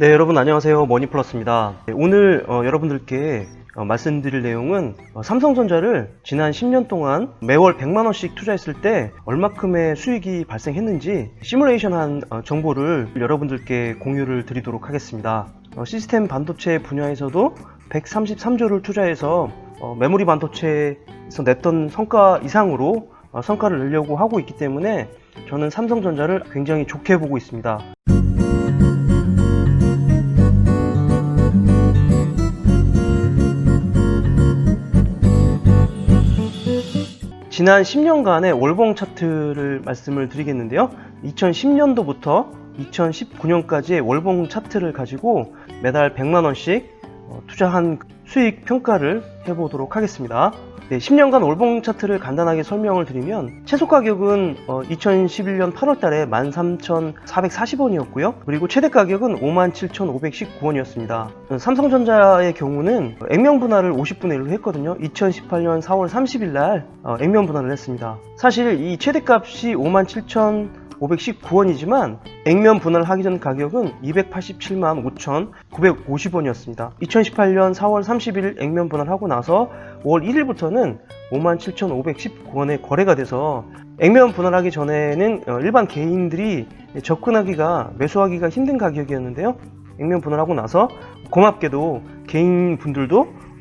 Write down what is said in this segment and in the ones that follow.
네, 여러분 안녕하세요. 머니플러스입니다. 네, 오늘 어, 여러분들께 어, 말씀드릴 내용은 어, 삼성전자를 지난 10년 동안 매월 100만원씩 투자했을 때 얼마큼의 수익이 발생했는지 시뮬레이션한 어, 정보를 여러분들께 공유를 드리도록 하겠습니다. 어, 시스템 반도체 분야에서도 133조를 투자해서 어, 메모리 반도체에서 냈던 성과 이상으로 어, 성과를 내려고 하고 있기 때문에 저는 삼성전자를 굉장히 좋게 보고 있습니다. 지난 10년간의 월봉 차트를 말씀을 드리겠는데요. 2010년도부터 2019년까지의 월봉 차트를 가지고 매달 100만원씩 어, 투자한 수익 평가를 해보도록 하겠습니다. 네, 10년간 월봉 차트를 간단하게 설명을 드리면 최소 가격은 2011년 8월 달에 13,440원이었고요. 그리고 최대 가격은 57,519원이었습니다. 삼성전자의 경우는 액면 분할을 50분의 1로 했거든요. 2018년 4월 30일 날 어, 액면 분할을 했습니다. 사실 이 최대값이 57,519원이지만 액면 분할하기 전 가격은 287만 5,950원이었습니다. 2018년 4월 30일 액면 분할하고 나서 5월 1일부터는 57,519원에 거래가 돼서 액면 분할하기 전에는 어, 일반 개인들이 접근하기가 매수하기가 힘든 가격이었는데요. 액면 분할하고 나서 고맙게도 개인 분들도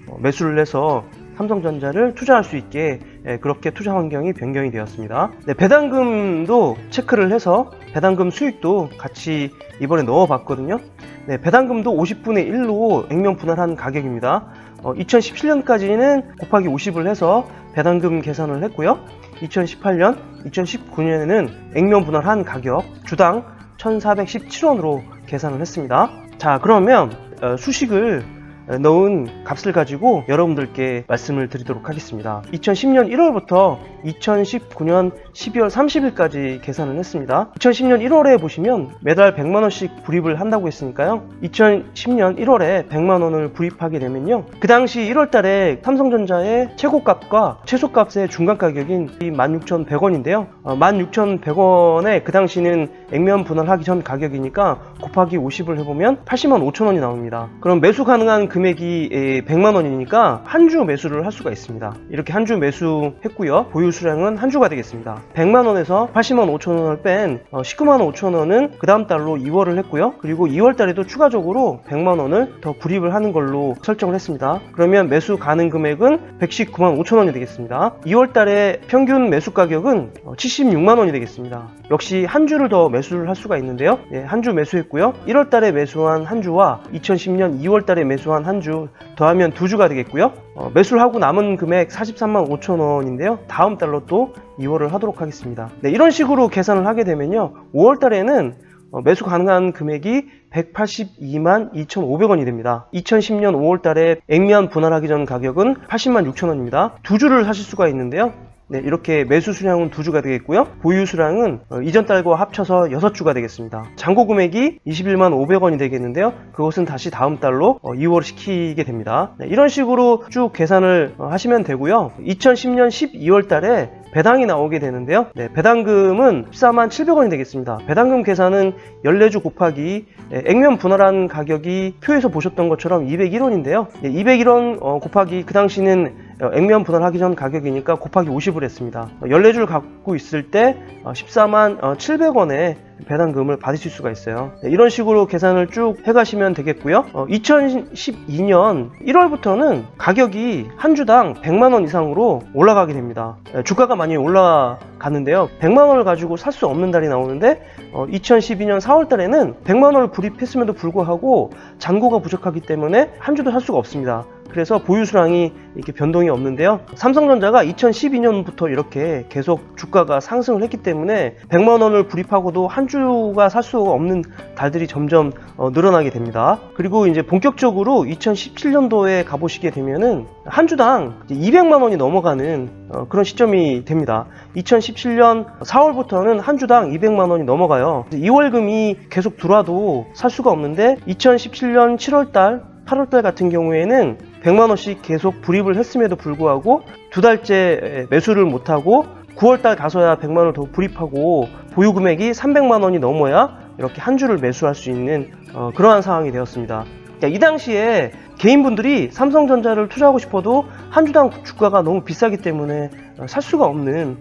어, 매수를 해서 삼성전자를 투자할 수 있게 예, 그렇게 투자 환경이 변경이 되었습니다. 네, 배당금도 체크를 해서 배당금 수익도 같이 이번에 넣어봤거든요. 네, 배당금도 50분의 1로 액면 분할한 가격입니다. 어, 2017년까지는 곱하기 50을 해서 배당금 계산을 했고요. 2018년, 2019년에는 액면 분할한 가격 주당 1,417원으로 계산을 했습니다. 자, 그러면 어, 수식을 넣은 값을 가지고 여러분들께 말씀을 드리도록 하겠습니다. 2010년 1월부터 2019년 12월 30일까지 계산을 했습니다. 2010년 1월에 보시면 매달 100만 원씩 불입을 한다고 했으니까요. 2010년 1월에 100만 원을 불입하게 되면요. 그 당시 1월 달에 삼성전자의 최고값과 최소값의 중간 가격인 16,100원인데요. 16,100원에 그 당시는 액면 분할하기 전 가격이니까 곱하기 50을 해보면 80만 5천 원이 나옵니다. 그럼 매수 가능한 금액이 100만 원이니까 한 주 매수를 할 수가 있습니다. 이렇게 한 주 매수했고요. 보유 수량은 한 주가 되겠습니다. 100만 원에서 80만 5천 원을 뺀 19만 5천 원은 그 다음 달로 2월을 했고요. 그리고 2월 달에도 추가적으로 100만 원을 더 불입을 하는 걸로 설정을 했습니다. 그러면 매수 가능 금액은 119만 5천 원이 되겠습니다. 2월 달에 평균 매수 가격은 76만 원이 되겠습니다. 역시 한 주를 더 매수를 할 수가 있는데요. 예, 한주 매수했고요. 1월 달에 매수한 한 주와 2010년 2월 달에 매수한 한 주 더하면 두 주가 되겠고요. 어, 매수를 하고 남은 금액 43만 5천 원인데요. 다음 달로 또 2월을 하도록 하겠습니다. 네, 이런 식으로 계산을 하게 되면요. 5월 달에는 어, 매수 가능한 금액이 182만 2,500원이 됩니다. 2010년 5월 달에 액면 분할하기 전 가격은 80만 6천 원입니다. 두 주를 사실 수가 있는데요. 네, 이렇게 매수 수량은 두 주가 되겠고요. 보유 수량은 어, 이전 달과 합쳐서 6주가 되겠습니다. 잔고 금액이 21만 500원이 되겠는데요. 그것은 다시 다음 달로 어, 2월 시키게 됩니다. 네, 이런 식으로 쭉 계산을 어, 하시면 되고요. 2010년 12월 달에 배당이 나오게 되는데요. 네, 배당금은 14만 700원이 되겠습니다. 배당금 계산은 14주 곱하기 네, 액면 분할한 가격이 표에서 보셨던 것처럼 201원인데요. 네, 201원 어, 곱하기 그 당시는 어, 액면 분할하기 전 가격이니까 곱하기 50을 했습니다. 14줄 갖고 있을 때 14만 700원에 배당금을 받으실 수가 있어요. 네, 이런 식으로 계산을 쭉 해가시면 되겠고요. 2012년 1월부터는 가격이 한 주당 100만 원 이상으로 올라가게 됩니다. 네, 주가가 많이 올라가는데요. 100만 원을 가지고 살 수 없는 달이 나오는데 2012년 4월 달에는 100만 원을 불입했음에도 불구하고 잔고가 부족하기 때문에 한 주도 살 수가 없습니다. 그래서 보유 수량이 이렇게 변동이 없는데요. 삼성전자가 2012년부터 이렇게 계속 주가가 상승을 했기 때문에 100만 원을 불입하고도 한 주가 살수 없는 달들이 점점 어, 늘어나게 됩니다. 그리고 이제 본격적으로 2017년도에 가보시게 되면은 한 주당 200만 원이 넘어가는 어, 그런 시점이 됩니다. 2017년 4월부터는 한 주당 200만 원이 넘어가요. 2월금이 계속 들어와도 살 수가 없는데 2017년 7월달 8월달 같은 경우에는 100만 원씩 계속 불입을 했음에도 불구하고 두 달째 매수를 못하고 9월달 가서야 100만 원을 더 불입하고 보유 금액이 300만 원이 넘어야 이렇게 한 주를 매수할 수 있는 어, 그러한 상황이 되었습니다. 자, 이 당시에 개인분들이 삼성전자를 투자하고 싶어도 한 주당 주가가 너무 비싸기 때문에 어, 살 수가 없는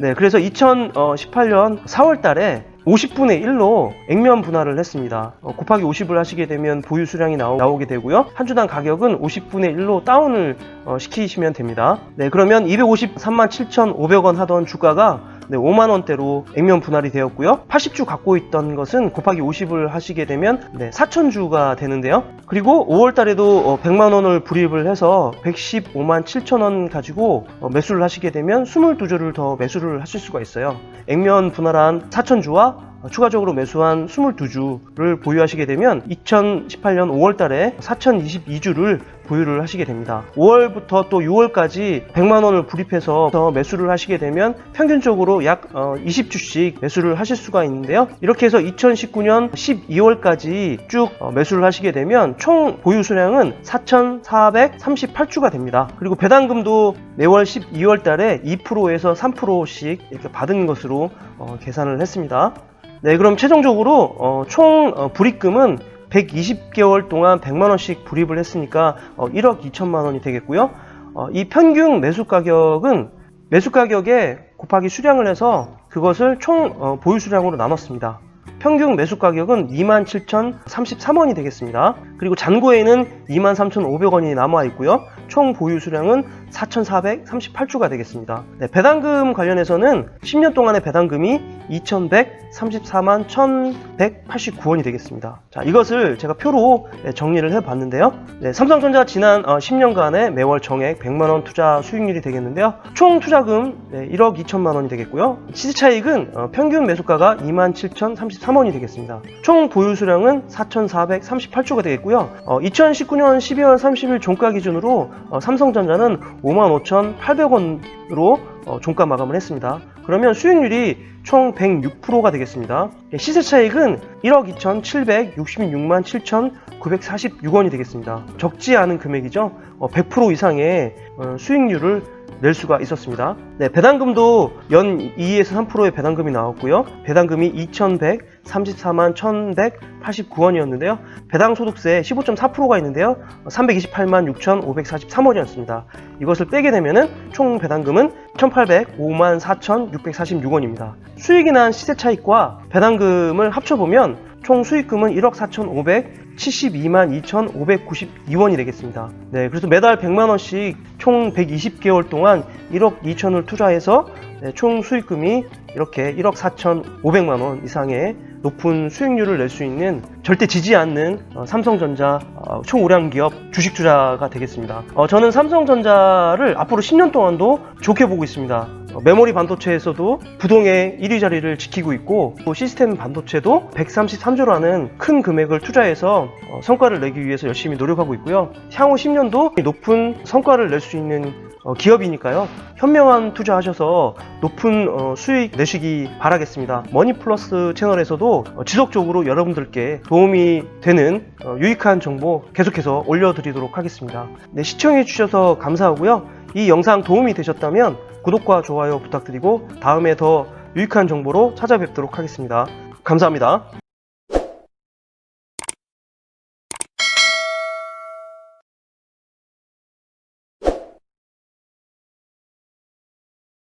네, 그래서 2018년 4월 달에 50분의 1로 액면 분할을 했습니다. 어, 곱하기 50을 하시게 되면 보유 수량이 나오, 게 되고요. 한 주당 가격은 50분의 1로 다운을 어, 시키시면 됩니다. 네, 그러면 253만 7,500원 하던 주가가 네, 5만 원대로 액면 분할이 되었고요. 80주 갖고 있던 것은 곱하기 50을 하시게 되면 네, 4,000주가 되는데요. 그리고 5월 달에도 100만 원을 불입을 해서 115만 7천 원 가지고 어, 매수를 하시게 되면 22주를 더 매수를 하실 수가 있어요. 액면 분할한 4,000주와 추가적으로 매수한 22주를 보유하시게 되면 2018년 5월 달에 4,022주를 보유를 하시게 됩니다. 5월부터 또 6월까지 100만 원을 불입해서 더 매수를 하시게 되면 평균적으로 약 20주씩 매수를 하실 수가 있는데요. 이렇게 해서 2019년 12월까지 쭉 어, 매수를 하시게 되면 총 보유 수량은 4,438주가 됩니다. 그리고 배당금도 매월 12월 달에 2%에서 3%씩 이렇게 받은 것으로 어, 계산을 했습니다. 네, 그럼 최종적으로 어, 총 어, 불입금은 120개월 동안 100만 원씩 불입을 했으니까 어, 1억 2천만 원이 되겠고요. 어, 이 평균 매수 가격은 매수 가격에 곱하기 수량을 해서 그것을 총 어, 보유 수량으로 나눴습니다. 평균 매수 가격은 27,033원이 되겠습니다. 그리고 잔고에는 23,500원이 남아 있고요. 총 보유 수량은 4,438주가 되겠습니다. 네, 배당금 관련해서는 10년 동안의 배당금이 2,134만 1,189원이 되겠습니다. 자, 이것을 제가 표로 네, 정리를 해봤는데요. 네, 삼성전자 지난 어, 10년간의 매월 정액 100만 원 투자 수익률이 되겠는데요. 총 투자금 네, 1억 2천만 원이 되겠고요. 시세 차익은 어, 평균 매수가가 27,033원이 되겠습니다. 총 보유 수량은 4,438주가 되겠고요. 어, 2019년 12월 30일 종가 기준으로 어, 삼성전자는 55,800원으로 어, 종가 마감을 했습니다. 그러면 수익률이 총 106%가 되겠습니다. 예, 시세 차익은 1억 2,766만 7,946원이 되겠습니다. 적지 않은 금액이죠. 어, 100% 이상의 어, 수익률을 낼 수가 있었습니다. 네, 배당금도 연 2에서 3%의 배당금이 나왔고요. 배당금이 2,134만 1,189원이었는데요. 배당 소득세 15.4%가 있는데요. 328만 6,543원이었습니다. 이것을 빼게 되면은 총 배당금은 1,805만 4,646원입니다. 수익이 난 시세 차익과 배당금을 합쳐보면 총 수익금은 1억 4,572만 2,592원이 되겠습니다. 네, 그래서 매달 100만 원씩 총 120개월 동안 1억 2천을 투자해서 네, 총 수익금이 이렇게 1억 4,500만 원 이상의 높은 수익률을 낼 수 있는 절대 지지 않는 어, 삼성전자 어, 초우량 기업 주식 투자가 되겠습니다. 어, 저는 삼성전자를 앞으로 10년 동안도 좋게 보고 있습니다. 어, 메모리 반도체에서도 부동의 1위 자리를 지키고 있고 또 시스템 반도체도 133조라는 큰 금액을 투자해서 어, 성과를 내기 위해서 열심히 노력하고 있고요. 향후 10년도 높은 성과를 낼 수 있는 어, 기업이니까요. 현명한 투자하셔서 높은 어, 수익 내시기 바라겠습니다. 머니플러스 채널에서도 어, 지속적으로 여러분들께 도움이 되는 어, 유익한 정보 계속해서 올려드리도록 하겠습니다. 네, 시청해주셔서 감사하고요. 이 영상 도움이 되셨다면 구독과 좋아요 부탁드리고 다음에 더 유익한 정보로 찾아뵙도록 하겠습니다. 감사합니다.